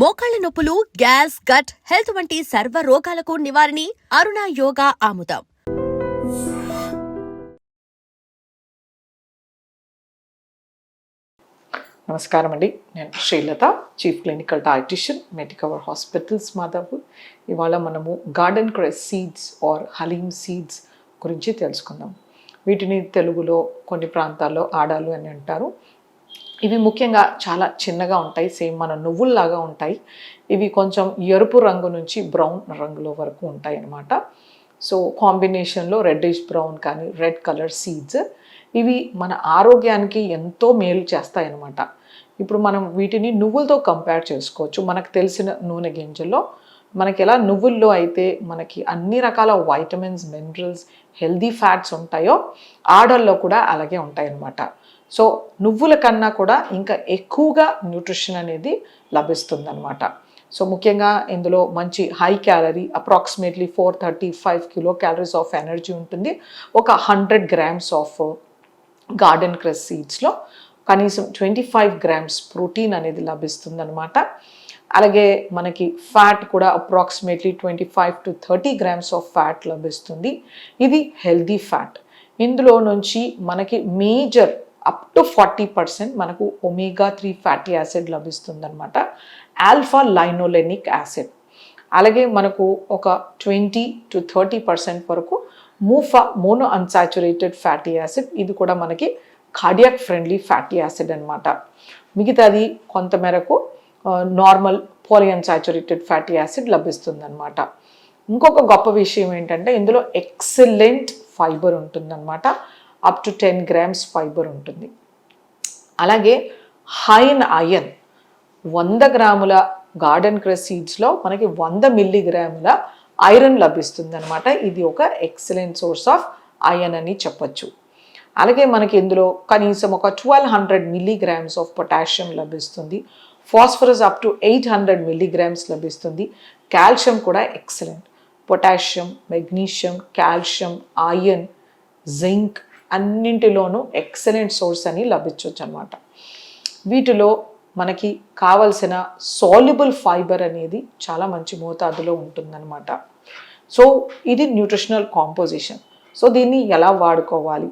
మోకాళ్ళ నొప్పులు gas gut health వంటి సర్వ రోగాలకు నివారణి అరుణ యోగా ఆముదం. నమస్కారం అండి. నేను Srilatha chief clinical dietitian Medicover hospitals Madhavpur ఇవాళ మనము garden cress seeds or halim seeds గురించి తెలుసుకుందాం. వీటిని తెలుగులో కొన్ని ప్రాంతాల్లో ఆడాలు అని అంటారు. ఇవి ముఖ్యంగా చాలా చిన్నగా ఉంటాయి సేమ్ మన నువ్వుల్లాగా ఉంటాయి. ఇవి కొంచెం ఎరుపు రంగు నుంచి బ్రౌన్ రంగులో వరకు ఉంటాయి అన్నమాట. సో కాంబినేషన్లో రెడ్డిష్ బ్రౌన్ కానీ రెడ్ కలర్ సీడ్స్ ఇవి మన ఆరోగ్యానికి ఎంతో మేలు చేస్తాయన్నమాట ఇప్పుడు మనం వీటిని నువ్వులతో కంపేర్ చేసుకోవచ్చు. మనకు తెలిసిన నూనె గింజల్లో మనకి ఎలా నువ్వుల్లో అయితే మనకి అన్ని రకాల వైటమిన్స్ మినరల్స్ హెల్దీ ఫ్యాట్స్ ఉంటాయో ఆడల్లో కూడా అలాగే ఉంటాయన్నమాట. సో నువ్వుల కన్నా కూడా ఇంకా ఎక్కువగా న్యూట్రిషన్ అనేది లభిస్తుంది అనమాట సో ముఖ్యంగా ఇందులో మంచి high calorie approximately four thirty five kilo calories of energy ఉంటుంది. ఒక hundred grams of garden cress సీడ్స్లో కనీసం ట్వంటీ ఫైవ్ గ్రామ్స్ ప్రోటీన్ అనేది లభిస్తుందనమాట అలాగే మనకి ఫ్యాట్ కూడా approximately twenty five to thirty grams of fat లభిస్తుంది. ఇది హెల్దీ ఫ్యాట్ ఇందులో నుంచి మనకి major up to forty percent మనకు ఒమేగా త్రీ ఫ్యాటీ యాసిడ్ లభిస్తుంది అనమాట ఆల్ఫా లైనోలెనిక్ యాసిడ్ అలాగే మనకు ఒక ట్వంటీ టు థర్టీ పర్సెంట్ వరకు MUFA mono unsaturated fatty acid ఇది కూడా మనకి కార్డియాక్ ఫ్రెండ్లీ ఫ్యాటీ యాసిడ్ అనమాట మిగతాది కొంతమేరకు నార్మల్ పోలి అన్సాచురేటెడ్ ఫ్యాటీ యాసిడ్ లభిస్తుంది అనమాట ఇంకొక గొప్ప విషయం ఏంటంటే ఇందులో ఎక్సలెంట్ ఫైబర్ ఉంటుందన్నమాట. Up to ten grams fibre ఉంటుంది. అలాగే హైన్ అయన్ వంద గ్రాముల గార్డెన్ క్రస్ సీడ్స్లో మనకి వంద మిల్లీగ్రాముల ఐరన్ లభిస్తుంది అనమాట ఇది ఒక ఎక్సలెంట్ సోర్స్ ఆఫ్ ఐరన్ అని చెప్పచ్చు. అలాగే మనకి ఇందులో కనీసం ఒక twelve hundred milligrams of potassium లభిస్తుంది. Phosphorus up to eight hundred milligrams లభిస్తుంది. కాల్షియం కూడా excellent. Potassium magnesium calcium iron zinc అన్నింటిలోనూ ఎక్సలెంట్ సోర్స్ అని లభించవచ్చు అనమాట వీటిలో మనకి కావలసిన సాల్యుబుల్ ఫైబర్ అనేది చాలా మంచి మోతాదులో ఉంటుందన్నమాట. సో ఇది న్యూట్రిషనల్ కాంపోజిషన్. సో దీన్ని ఎలా వాడుకోవాలి?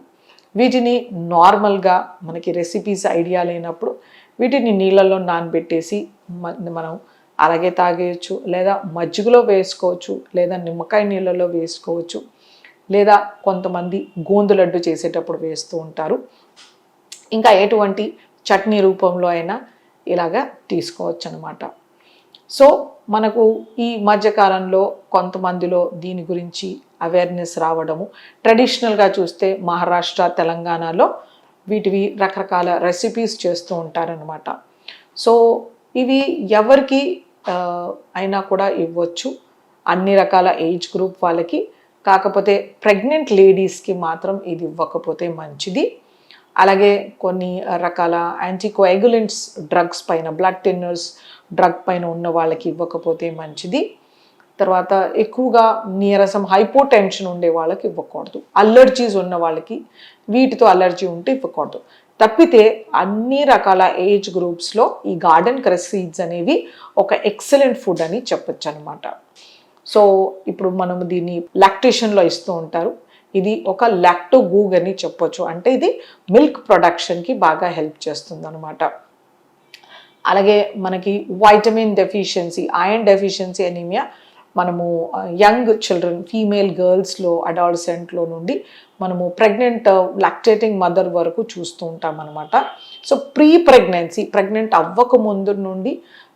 వీటిని నార్మల్గా మనకి రెసిపీస్ ఐడియా లేనప్పుడు వీటిని నీళ్ళల్లో నానబెట్టేసి మ- మనం అలాగే తాగేయచ్చు లేదా మజ్జిగలో వేసుకోవచ్చు లేదా నిమ్మకాయ నీళ్ళలో వేసుకోవచ్చు. లేదా కొంతమంది గోందు లడ్డు చేసేటప్పుడు వేస్తూ ఉంటారు. ఇంకా ఎటువంటి చట్నీ రూపంలో అయినా ఇలాగా తీసుకోవచ్చు అనమాట సో మనకు ఈ మధ్యకాలంలో కొంతమందిలో దీని గురించి అవేర్నెస్ రావడము ట్రెడిషనల్గా చూస్తే మహారాష్ట్ర తెలంగాణలో వీటివి రకరకాల రెసిపీస్ చేస్తూ ఉంటారనమాట సో ఇవి ఎవరికి అయినా కూడా ఇవ్వచ్చు. అన్ని రకాల ఏజ్ గ్రూప్ వాళ్ళకి కాకపోతే ప్రెగ్నెంట్ లేడీస్కి మాత్రం ఇది ఇవ్వకపోతే మంచిది. అలాగే కొన్ని రకాల యాంటీకోయాగులెంట్స్ డ్రగ్స్ పైన బ్లడ్ టిన్నర్స్ డ్రగ్ పైన ఉన్న వాళ్ళకి ఇవ్వకపోతే మంచిది. తర్వాత ఎక్కువగా నీరసం హైపోటెన్షన్ ఉండే వాళ్ళకి ఇవ్వకూడదు. అలర్జీస్ ఉన్న వాళ్ళకి వీటితో అలర్జీ ఉంటే ఇవ్వకూడదు. తప్పితే అన్ని రకాల ఏజ్ గ్రూప్స్లో ఈ గార్డెన్ క్రెస్ సీడ్స్ అనేవి ఒక ఎక్సలెంట్ ఫుడ్ అని చెప్పొచ్చు అనమాట సో ఇప్పుడు మనం దీన్ని లాక్టేషన్లో ఇస్తూ ఉంటారు. ఇది ఒక లాక్టోగూగ్ అని చెప్పొచ్చు. అంటే ఇది మిల్క్ ప్రొడక్షన్కి బాగా హెల్ప్ చేస్తుంది అనమాట అలాగే మనకి vitamin deficiency iron deficiency anaemia మనము యంగ్ చిల్డ్రన్ ఫీమేల్ గర్ల్స్లో అడాల్సెంట్లో నుండి మనము ప్రెగ్నెంట్ లాక్టేటింగ్ మదర్ వరకు చూస్తూ ఉంటాం అనమాట సో ప్రీ ప్రెగ్నెన్సీ ప్రెగ్నెంట్ అవ్వక ముందు నుండి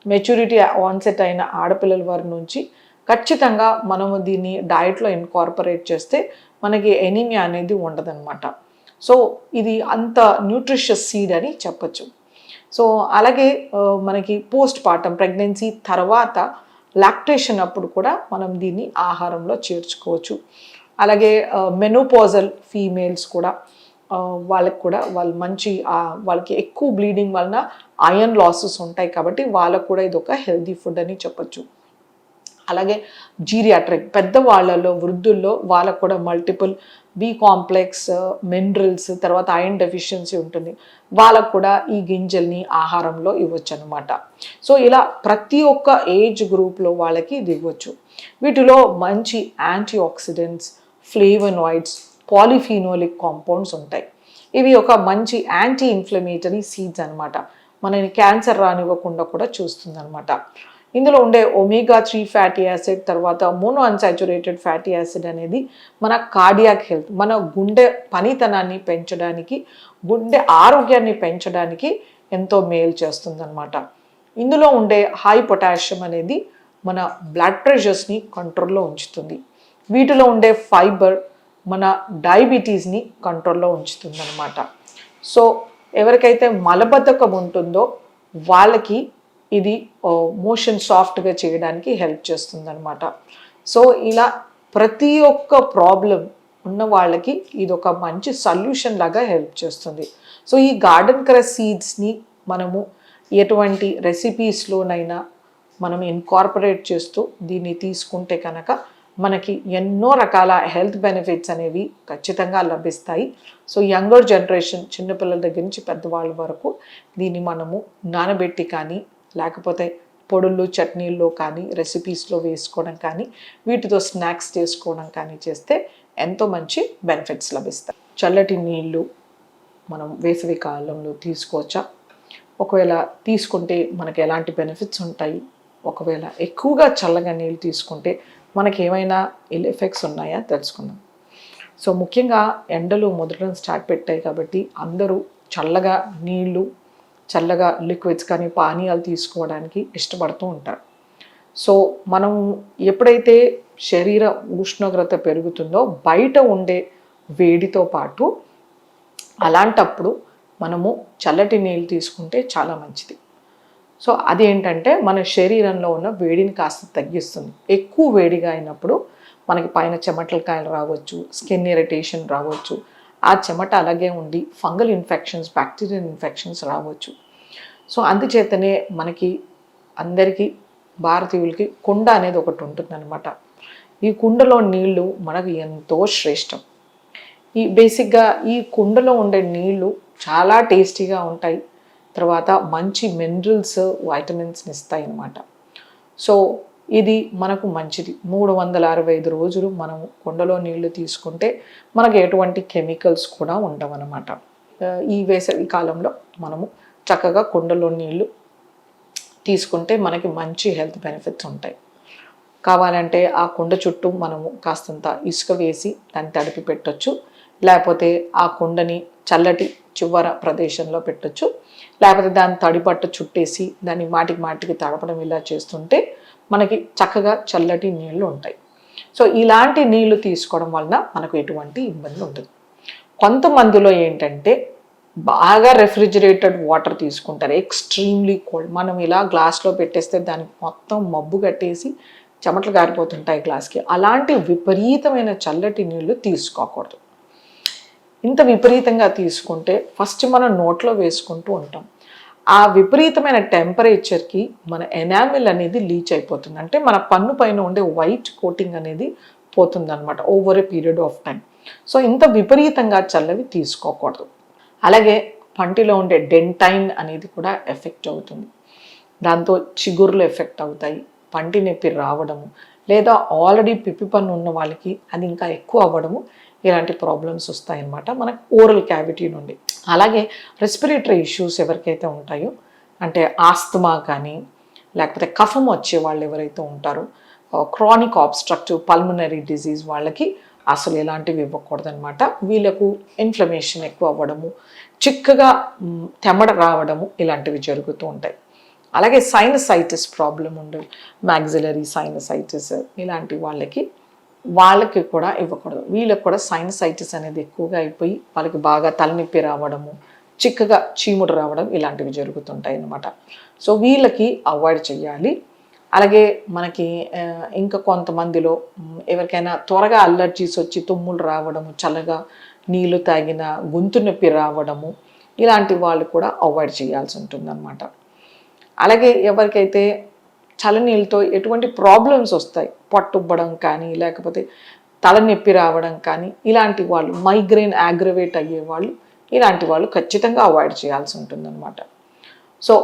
మెచ్యూరిటీ ఆన్సెట్ అయిన ఆడపిల్లల వారి నుంచి ఖచ్చితంగా మనము దీన్ని డయట్లో ఇన్కార్పొరేట్ చేస్తే మనకి ఎనీమియా అనేది ఉండదన్నమాట. సో ఇది అంత న్యూట్రిషియస్ సీడ్ అని చెప్పచ్చు. సో అలాగే మనకి పోస్ట్ పార్టం ప్రెగ్నెన్సీ తర్వాత లాక్టేషన్ అప్పుడు కూడా మనం దీన్ని ఆహారంలో చేర్చుకోవచ్చు. అలాగే మెనోపాజల్ ఫీమేల్స్ కూడా వాళ్ళకి కూడా వాళ్ళు మంచి వాళ్ళకి ఎక్కువ బ్లీడింగ్ వలన ఐరన్ లాసెస్ ఉంటాయి కాబట్టి వాళ్ళకు కూడా ఇది ఒక హెల్దీ ఫుడ్ అని చెప్పొచ్చు. అలాగే జీరియాట్రిక్ పెద్దవాళ్ళలో వృద్ధుల్లో వాళ్ళకు కూడా మల్టిపుల్ బి కాంప్లెక్స్ మినరల్స్ తర్వాత ఐరన్ డెఫిషియన్సీ ఉంటుంది. వాళ్ళకు కూడా ఈ గింజల్ని ఆహారంలో ఇవ్వచ్చు అనమాట సో ఇలా ప్రతి ఒక్క ఏజ్ గ్రూప్లో వాళ్ళకి ఇది ఇవ్వచ్చు. వీటిలో మంచి anti oxidants flavonoids polyphenolic compounds ఉంటాయి. ఇవి ఒక మంచి యాంటీ ఇన్ఫ్లమేటరీ సీడ్స్ అనమాట మనని క్యాన్సర్ రానివ్వకుండా కూడా చూస్తుంది అనమాట ఇందులో ఉండే ఒమేగా త్రీ ఫ్యాటీ యాసిడ్ తర్వాత మోనో అన్సాచురేటెడ్ ఫ్యాటీ యాసిడ్ అనేది మన కార్డియాక్ హెల్త్ మన గుండె పనితనాన్ని పెంచడానికి గుండె ఆరోగ్యాన్ని పెంచడానికి ఎంతో మేలు చేస్తుందన్నమాట. ఇందులో ఉండే హై పొటాషియం అనేది మన బ్లడ్ ప్రెషర్స్ని కంట్రోల్లో ఉంచుతుంది. వీటిలో ఉండే ఫైబర్ మన డయాబెటీస్ని కంట్రోల్లో ఉంచుతుందన్నమాట. సో ఎవరికైతే మలబద్ధకం ఉంటుందో వాళ్ళకి ఇది మోషన్ సాఫ్ట్గా చేయడానికి హెల్ప్ చేస్తుంది అనమాట సో ఇలా ప్రతి ఒక్క ప్రాబ్లం ఉన్న వాళ్ళకి ఇది ఒక మంచి సొల్యూషన్ లాగా హెల్ప్ చేస్తుంది. సో ఈ గార్డెన్ క్రస్ సీడ్స్ని మనము ఎటువంటి రెసిపీస్లోనైనా మనం ఇన్కార్పొరేట్ చేస్తూ దీన్ని తీసుకుంటే కనుక మనకి ఎన్నో రకాల హెల్త్ బెనిఫిట్స్ అనేవి ఖచ్చితంగా లభిస్తాయి. సో యంగర్ జనరేషన్ చిన్నపిల్లల దగ్గర నుంచి పెద్దవాళ్ళ వరకు దీన్ని మనము నానబెట్టి కానీ లేకపోతే పొడులు చట్నీల్లో కానీ రెసిపీస్లో వేసుకోవడం కానీ వీటితో స్నాక్స్ చేసుకోవడం కానీ చేస్తే ఎంతో మంచి బెనిఫిట్స్ లభిస్తాయి. చల్లటి నీళ్ళు మనం వేసవి కాలంలో తీసుకోవచ్చా? ఒకవేళ తీసుకుంటే మనకి ఎలాంటి బెనిఫిట్స్ ఉంటాయి? ఒకవేళ ఎక్కువగా చల్లగా నీళ్ళు తీసుకుంటే మనకి ఏమైనా ఇల్ ఎఫెక్ట్స్ ఉన్నాయా? తెలుసుకుందాం. సో ముఖ్యంగా ఎండలు మొదలడం స్టార్ట్ పెట్టాయి కాబట్టి అందరూ చల్లగా నీళ్ళు చల్లగా లిక్విడ్స్ కానీ పానీయాలు తీసుకోవడానికి ఇష్టపడుతూ ఉంటారు. సో మనం ఎప్పుడైతే శరీర ఉష్ణోగ్రత పెరుగుతుందో బయట ఉండే వేడితో పాటు అలాంటప్పుడు మనము చల్లటి నీళ్ళు తీసుకుంటే చాలా మంచిది. సో అదేంటంటే మన శరీరంలో ఉన్న వేడిని కాస్త తగ్గిస్తుంది. ఎక్కువ వేడిగా అయినప్పుడు మనకి పైన చెమటల కాయలు రావచ్చు స్కిన్ ఇరిటేషన్ రావచ్చు ఆ చెమట అలాగే ఉండి ఫంగల్ ఇన్ఫెక్షన్స్ బ్యాక్టీరియల్ ఇన్ఫెక్షన్స్ రావచ్చు. సో అందుచేతనే మనకి అందరికీ భారతీయులకి కుండ అనేది ఒకటి ఉంటుందన్నమాట. ఈ కుండలో నీళ్ళు మనకు ఎంతో శ్రేష్టం. ఈ బేసిక్గా ఈ కుండలో ఉండే నీళ్ళు చాలా టేస్టీగా ఉంటాయి. తర్వాత మంచి మినరల్స్ వైటమిన్స్ని ఇస్తాయి అన్నమాట. సో ఇది మనకు మంచిది. మూడు వందల అరవై ఐదు రోజులు మనము కొండలో నీళ్ళు తీసుకుంటే మనకు ఎటువంటి కెమికల్స్ కూడా ఉండవన్నమాట. ఈ వేసవి కాలంలో మనము చక్కగా కొండలో నీళ్ళు తీసుకుంటే మనకి మంచి హెల్త్ బెనిఫిట్స్ ఉంటాయి. కావాలంటే ఆ కుండ చుట్టూ మనము కాస్తంత ఇసుక వేసి దాన్ని తడిపి పెట్టొచ్చు. లేకపోతే ఆ కుండని చల్లటి చివర ప్రదేశంలో పెట్టొచ్చు. లేకపోతే దాన్ని తడిపట్ట చుట్టేసి దాన్ని మాటికి మాటికి తడపడం ఇలా చేస్తుంటే మనకి చక్కగా చల్లటి నీళ్ళు ఉంటాయి. సో ఇలాంటి నీళ్ళు తీసుకోవడం వలన మనకు ఎటువంటి ఇబ్బంది ఉండదు. కొంతమందిలో ఏంటంటే బాగా రెఫ్రిజిరేటెడ్ వాటర్ తీసుకుంటారు. ఎక్స్ట్రీమ్లీ కోల్డ్ మనం ఇలా గ్లాస్లో పెట్టేస్తే దానికి మొత్తం మబ్బు కట్టేసి చెమటలు గారిపోతుంటాయి గ్లాస్కి అలాంటి విపరీతమైన చల్లటి నీళ్ళు తీసుకోకూడదు. ఇంత విపరీతంగా తీసుకుంటే ఫస్ట్ మనం నోట్లో వేసుకుంటూ ఉంటాం. ఆ విపరీతమైన టెంపరేచర్కి మన ఎనామిల్ అనేది లీచ్ అయిపోతుంది. అంటే మన పన్ను పైన ఉండే వైట్ కోటింగ్ అనేది పోతుందనమాట over a period of time so ఇంత విపరీతంగా చల్లవి తీసుకోకూడదు. అలాగే పంటిలో ఉండే డెంటైన్ అనేది కూడా ఎఫెక్ట్ అవుతుంది. దాంతో చిగుర్లు ఎఫెక్ట్ అవుతాయి పంటి నొప్పి రావడము లేదా ఆల్రెడీ పిప్పి పన్ను ఉన్న వాళ్ళకి అది ఇంకా ఎక్కువ అవ్వడము ఇలాంటి ప్రాబ్లమ్స్ వస్తాయన్నమాట. మనకు ఓరల్ క్యావిటీ నుండి. అలాగే రెస్పిరేటరీ ఇష్యూస్ ఎవరికైతే ఉంటాయో అంటే ఆస్తమా కానీ లేకపోతే కఫం వచ్చే వాళ్ళు ఎవరైతే ఉంటారో క్రానిక్ ఆబ్స్ట్రక్టివ్ పల్మనరీ డిజీజ్ వాళ్ళకి అసలు ఎలాంటివి ఇవ్వకూడదనమాట వీళ్ళకు ఇన్ఫ్లమేషన్ ఎక్కువ అవ్వడము చిక్కగా తెమ్మడ తెమడ రావడము ఇలాంటివి జరుగుతూ ఉంటాయి. అలాగే సైనసైటిస్ ప్రాబ్లం ఉండదు మ్యాగ్జిలరీ సైనసైటిస్ ఇలాంటి వాళ్ళకి వాళ్ళకి కూడా ఇవ్వకూడదు. వీళ్ళకి కూడా సైనసైటిస్ అనేది ఎక్కువగా అయిపోయి వాళ్ళకి బాగా తలనొప్పి రావడము చిక్కగా చీముడు రావడం ఇలాంటివి జరుగుతుంటాయి అన్నమాట. సో వీళ్ళకి అవాయిడ్ చేయాలి అలాగే మనకి ఇంకా కొంతమందిలో ఎవరికైనా త్వరగా అలర్జీస్ వచ్చి తుమ్ములు రావడము చల్లగా నీళ్ళు తాగిన గొంతు నొప్పి రావడము ఇలాంటి వాళ్ళు కూడా అవాయిడ్ చేయాల్సి ఉంటుంది అలాగే ఎవరికైతే చలనీళ్ళతో ఎటువంటి ప్రాబ్లమ్స్ వస్తాయి? పట్టుబ్బడం కానీ లేకపోతే తలనొప్పి రావడం కానీ ఇలాంటి వాళ్ళు మైగ్రెయిన్ యాగ్రవేట్ అయ్యే వాళ్ళు ఇలాంటి వాళ్ళు ఖచ్చితంగా అవాయిడ్ చేయాల్సి ఉంటుందన్నమాట. సో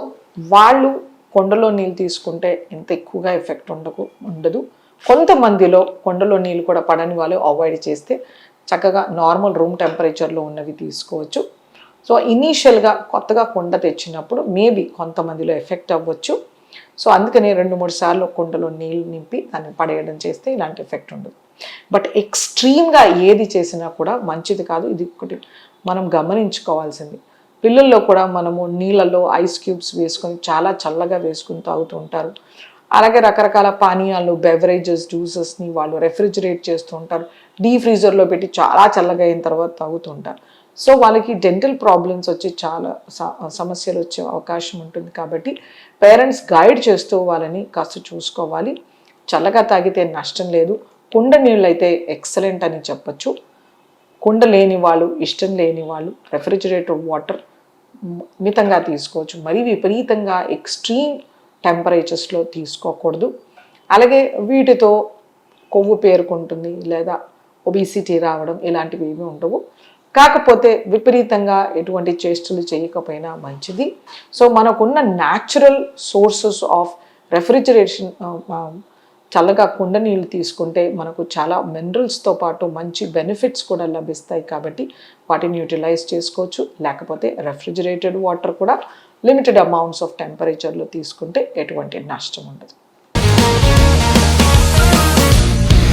వాళ్ళు కొండలో నీళ్ళు తీసుకుంటే ఎంత ఎక్కువగా ఎఫెక్ట్ ఉండకు ఉండదు. కొంతమందిలో కొండలో నీళ్ళు కూడా పడని వాళ్ళు అవాయిడ్ చేస్తే చక్కగా నార్మల్ రూమ్ టెంపరేచర్లో ఉన్నవి తీసుకోవచ్చు. సో ఇనీషియల్గా కొత్తగా కొండ తెచ్చినప్పుడు మేబీ కొంతమందిలో ఎఫెక్ట్ అవ్వచ్చు. సో అందుకని రెండు మూడు సార్లు కుండలో నీళ్ళు నింపి దాన్ని పడేయడం చేస్తే ఇలాంటి ఎఫెక్ట్ ఉండదు. బట్ ఎక్స్ట్రీమ్గా ఏది చేసినా కూడా మంచిది కాదు. ఇది ఒకటి మనం గమనించుకోవాల్సింది. పిల్లల్లో కూడా మనము నీళ్ళల్లో ఐస్ క్యూబ్స్ వేసుకొని చాలా చల్లగా వేసుకుని తాగుతూ ఉంటారు. అలాగే రకరకాల పానీయాలు బెవరేజెస్ జ్యూసెస్ని వాళ్ళు రెఫ్రిజిరేట్ చేస్తూ ఉంటారు. డీ ఫ్రీజర్లో పెట్టి చాలా చల్లగా అయిన తర్వాత తాగుతూ ఉంటారు. సో వాళ్ళకి డెంటల్ ప్రాబ్లమ్స్ వచ్చి చాలా సమస్యలు వచ్చే అవకాశం ఉంటుంది కాబట్టి పేరెంట్స్ గైడ్ చేస్తూ వాళ్ళని కాస్త చూసుకోవాలి. చల్లగా తాగితే నష్టం లేదు. కుండ నీళ్ళు అయితే ఎక్సలెంట్ అని చెప్పచ్చు. కుండ లేని వాళ్ళు ఇష్టం లేని వాళ్ళు రెఫ్రిజిరేటర్ వాటర్ మితంగా తీసుకోవచ్చు. మరీ విపరీతంగా ఎక్స్ట్రీమ్ టెంపరేచర్స్లో తీసుకోకూడదు. అలాగే వీటితో కొవ్వు పేరుకుంటుంది లేదా ఒబిసిటీ రావడం ఇలాంటివి ఏమీ ఉండవు. కాకపోతే విపరీతంగా ఎటువంటి చేష్టలు చేయకపోయినా మంచిది. సో మనకున్న న్యాచురల్ సోర్సెస్ ఆఫ్ రెఫ్రిజిరేషన్ చల్లగా కుండ నీళ్ళు తీసుకుంటే మనకు చాలా మినరల్స్తో పాటు మంచి బెనిఫిట్స్ కూడా లభిస్తాయి కాబట్టి వాటిని యూటిలైజ్ చేసుకోవచ్చు. లేకపోతే రెఫ్రిజిరేటెడ్ వాటర్ కూడా లిమిటెడ్ అమౌంట్స్ ఆఫ్ టెంపరేచర్లో తీసుకుంటే ఎటువంటి నష్టం ఉండదు.